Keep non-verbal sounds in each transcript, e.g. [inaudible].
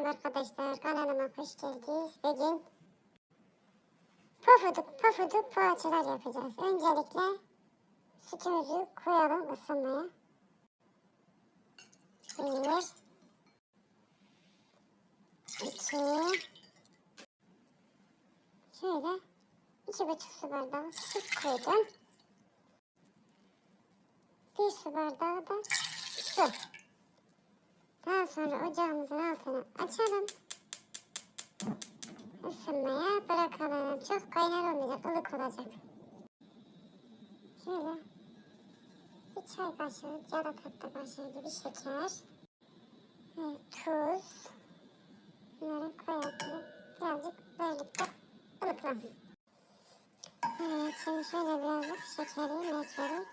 Merhaba arkadaşlar kanalıma hoş geldiniz. Bugün pofuduk pofuduk poğaçalar yapacağız. Öncelikle sütümüzü koyalım ısınmaya. Bir, iki, şöyle iki buçuk su bardağı süt koydum. Bir su bardağı da su. Daha sonra ocağımızın altını açalım. Isınmaya bırakalım. Çok kaynar olmayacak, ılık olacak. Şöyle bir çay kaşığı ya da tatlı kaşığı gibi şeker tuz. Bunları koyalım. Birazcık böylelikle ılıklansın. Evet, şimdi şöyle birazcık şekeri, mekeri,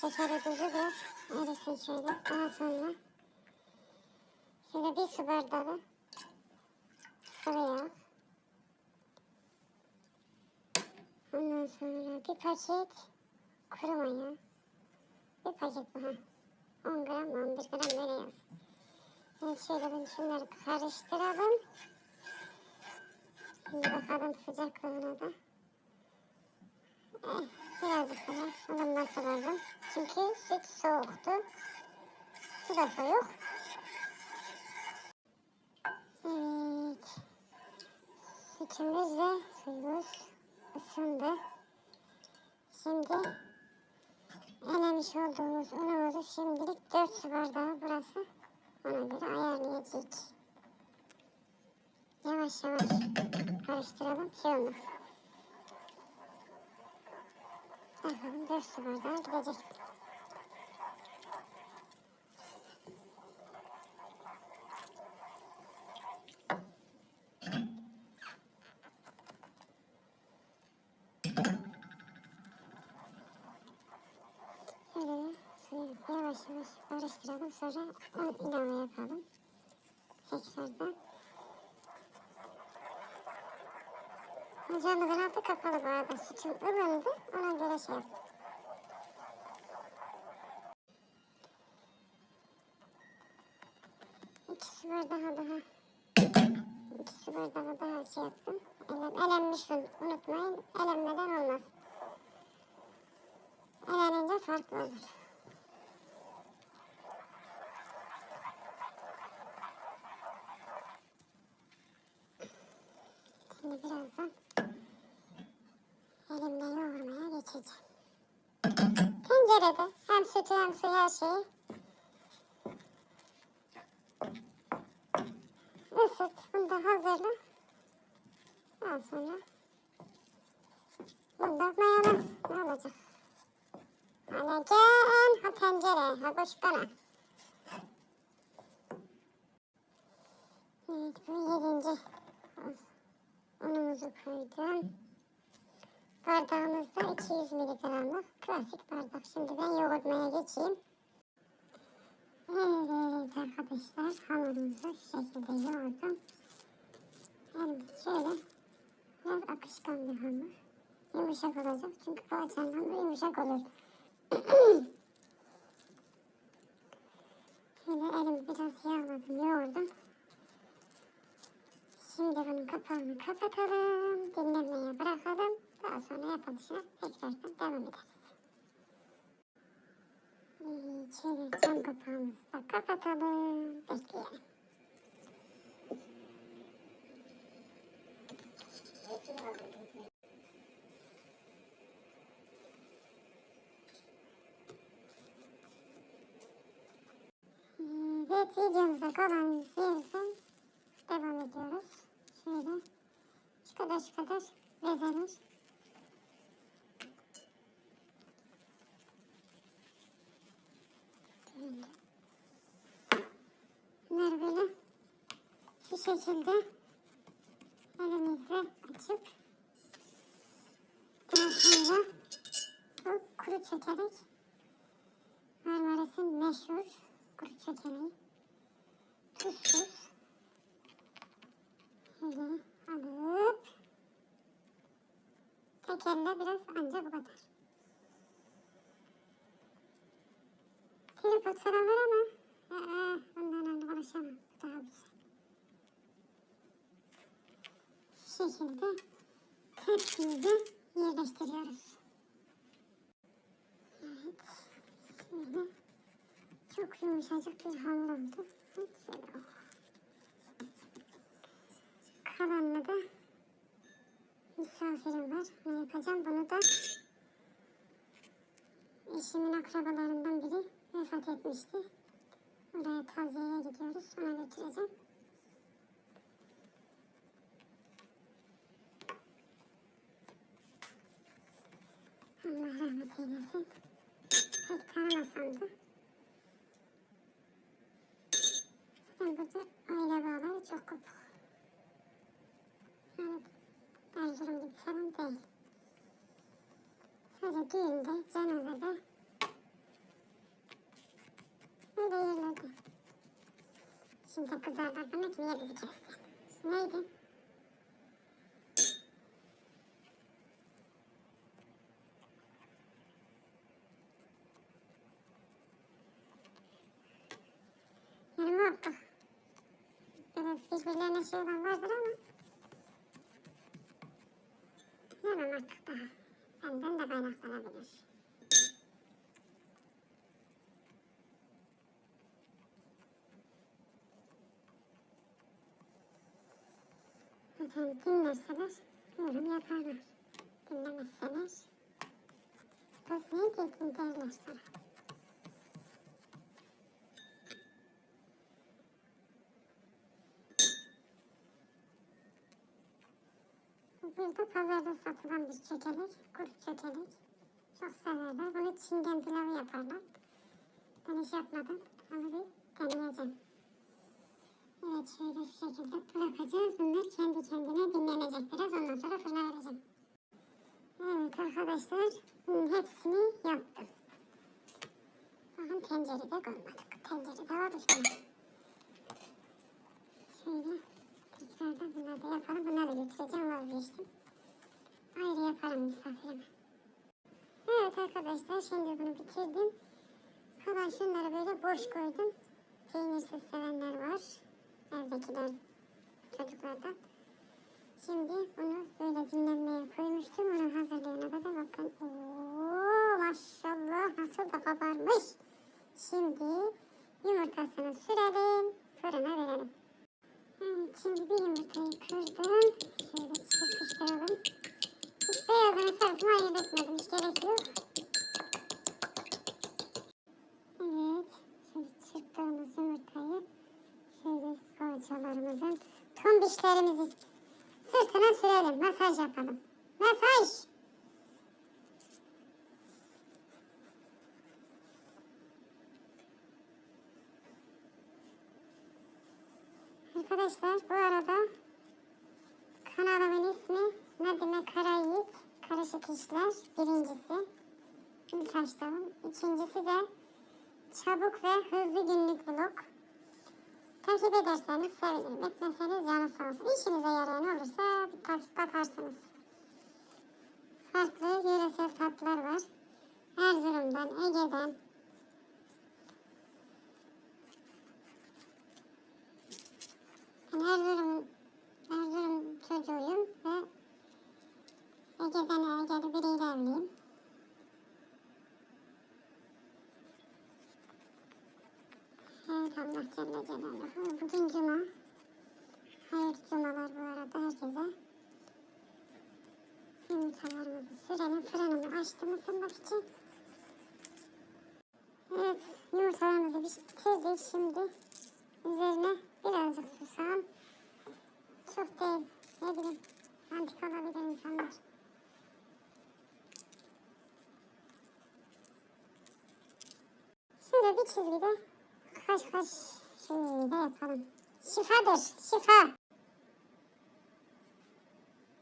şekeri tuzu biraz erisin şöyle. Daha sonra Şöyle bir su bardağı sıvı yağ. Ondan sonra bir paket kuru maya. Bir paket bu ha. 10 gram 11 gram böyle yaz. Şimdi şöyle bunu şunları karıştıralım. Şimdi bakalım sıcaklığına da. Eh, birazcık daha alınması lazım. Çünkü süt soğuktu. Su da soğuk. Evet. Sütümüz ve suyumuz ısındı. Şimdi elemiş olduğumuz unumuzu şimdilik 4 su bardağı burası. Ona göre ayarlayacağız. Yavaş yavaş karıştıralım şey olmaz. Bakalım 4 su bardağı gidecek. Yavaş karıştıralım. Sonra onu ilave yapalım. Tekrardan. Ocağımızın altı kapalı bu arada. Sütüm ılındı. Ona göre şey yaptım. İki su bardağı daha. İki su bardağı daha şey yaptım. Elem, elenmiş un. Unutmayın. Elenmeden olmaz. Elenince farklı olur. Şimdi birazdan elimle yoğurmaya geçeceğim. Tencerede hem sütü hem suyu her şeyi ısıt. Bunu da hazırla. Daha sonra bunda mayonez ne olacak? Anacan ha tencere ha kuşkana. Evet bu yedinci. Unumuzu koydum. Bardağımızda 200 miligramlık klasik bardak. Şimdi ben yoğurtmaya geçeyim. Evet arkadaşlar hamurumuzu şu şekilde yoğurdum. Elimiz şöyle biraz akışkan bir hamur. Yumuşak olacak çünkü poğaçanın hamuru yumuşak olur. [clears throat] Şöyle elimi biraz yağladım, yoğurdum. Şimdi bunun kapağını kapatalım, dinlenmeye bırakalım. Daha sonra yapılışına tekrardan devam ederiz. Şöyle cam kapağımızı da kapatalım, bekleyelim. Evet, videomuza kalan yerden devam ediyoruz. Şöyle şu kadar. Böyle. Bunları böyle şu şekilde elimizle açıp daha sonra bu kuru çekerek Marmaris'in meşhur kuru çekeneği tuzsuz şöyle alıp Heykeller biraz ancak bu kadar. Tripod falan var ama ee, onlarla uğraşamam. Daha güzel. Şu şekilde tepsimizi yerleştiriyoruz. Evet. Şöyle çok yumuşacık bir hamur oldu. Evet, şöyle. Kalanını da misafirim var. Ne yapacağım? Bunu da eşimin akrabalarından biri vefat etmişti. Oraya taziyeye gidiyoruz. Ona götüreceğim. Allah rahmet eylesin. Pek tanımasam da. Zaten burada aile bağları çok kopuk. Yani Falan değil. Sadece düğünde, cenazede öyle yerlerde. Şimdi kızarlar demek niye bizi kesti? Neydi? Yani muhakkak biraz birbirlerine şey olan vardır ama Yalan artık daha. Benden de kaynaklanabilir. Zaten dinlerseler yorum yaparlar. Dinlemezseler kız niye dedin derler sana. Burada pazarda satılan bir çökelek, kurt çökelek. Çok severler. Bunu çingen pilavı yaparlar. Ben hiç yapmadım ama bir deneyeceğim. Evet şöyle şu şekilde bırakacağız. Bunlar kendi kendine dinlenecek biraz. Ondan sonra fırına vereceğim. Evet arkadaşlar hepsini yaptım. Bakın tencerede koymadık. Tencerede var üstüne. Şöyle tekrardan bunları da yapalım. Bunları da götüreceğim vazgeçtim. Ayrı yaparım misafirime. Evet arkadaşlar şimdi bunu bitirdim. Kalan şunları böyle boş koydum. Peynirsiz sevenler var. Evdekiler çocuklardan. Şimdi bunu böyle dinlenmeye koymuştum. Onu hazırlayana kadar bakın. Oo, maşallah nasıl da kabarmış. Şimdi yumurtasını sürelim. Fırına verelim. Şimdi bir yumurtayı kırdım. Şöyle çırpıştıralım. Hiç beyazını sarısını ayırt etmedim. Hiç gerek yok. Evet. Şöyle çırptığımız yumurtayı şöyle poğaçalarımızın tombişlerimizi sırtına sürelim. Masaj yapalım. Masaj. Arkadaşlar bu arada kanalımın ismi Nadime Karayiğit Karışık İşler birincisi. İlk açtığım. İkincisi de Çabuk ve Hızlı Günlük Vlog. Takip ederseniz sevinirim. Etmeseniz canı sağ olsun. İşinize yarayan olursa bir takip bakarsınız. Farklı yöresel tatlar var. Erzurum'dan, Ege'den, Erzurum, Erzurum çocuğuyum ve Ege'den Ege'li biriyle evliyim. Evet Allah Celle Celaluhu. Bugün Cuma. Hayırlı Cumalar bu arada herkese. Yumurtalarımızı sürelim. Fırınımı açtım ısınmak için. Evet yumurtalarımızı bitirdik şimdi. Üzerine birazcık susam. Çok değil. Ne bileyim. Antik olabilir insanlar. Şöyle bir çizgide kaç kaç şöyle yapalım. Şifadır. Şifa.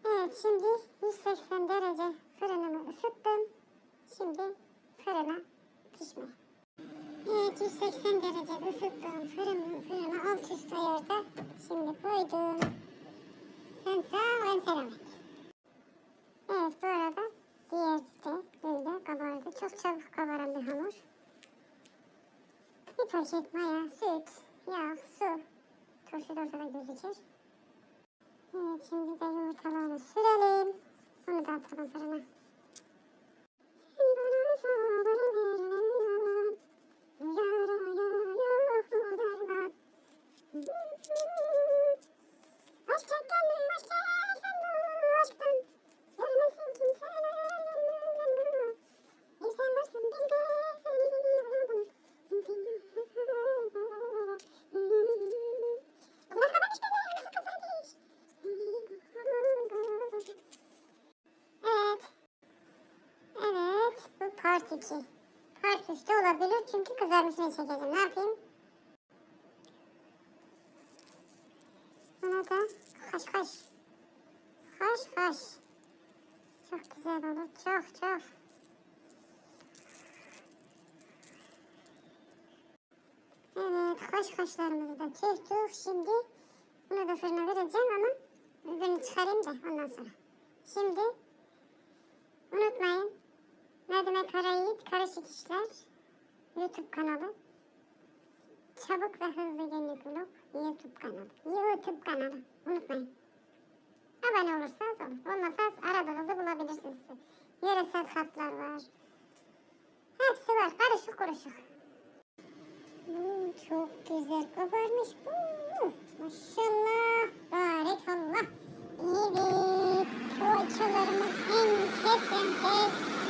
Evet şimdi 180 derece fırınımı ısıttım. Şimdi fırına pişmeye. Evet 180 derecede ısıttığım fırını, fırını alt üst ayarda şimdi koydum. Sen sağ ben selamet. Evet bu arada diğer de böyle kabardı. Çok çabuk kabaran bir hamur. Bir paket maya, süt, yağ, su. Turşu da ortada gözükür. Evet şimdi de yumurtalarını sürelim. Onu da atalım fırına. Part 2. Part 3'te olabilir çünkü kızarmışını çekeceğim. Ne yapayım? Buna da haş haş. Haş haş. Çok güzel olur. Çok çok. Evet, haş haşlarımızı da çektik. Şimdi bunu da fırına vereceğim ama öbürünü çıkarayım da ondan sonra. Şimdi unutmayın. Nadime Karayiğit Karışık İşler YouTube kanalı. Çabuk ve hızlı günlük vlog YouTube kanalı. YouTube kanalı. Unutmayın. Abone olursanız olur. Olmazsanız aradığınızı bulabilirsiniz. Yöresel hatlar var. Hepsi var. Karışık kuruşuk. Hmm, çok güzel kabarmış bu. Maşallah. Barakallah. Evet. Poğaçalarımız enfes enfes.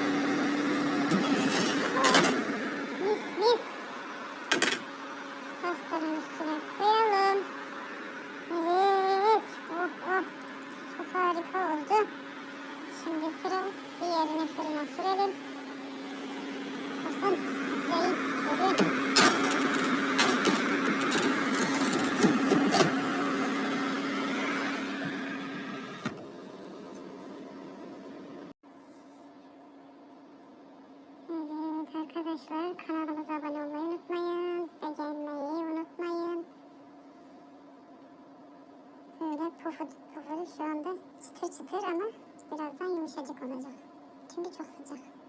arkadaşlar kanalımıza abone olmayı unutmayın. Beğenmeyi unutmayın. Böyle pufuduk pufuduk şu anda çıtır çıtır ama birazdan yumuşacık olacak. Çünkü çok sıcak.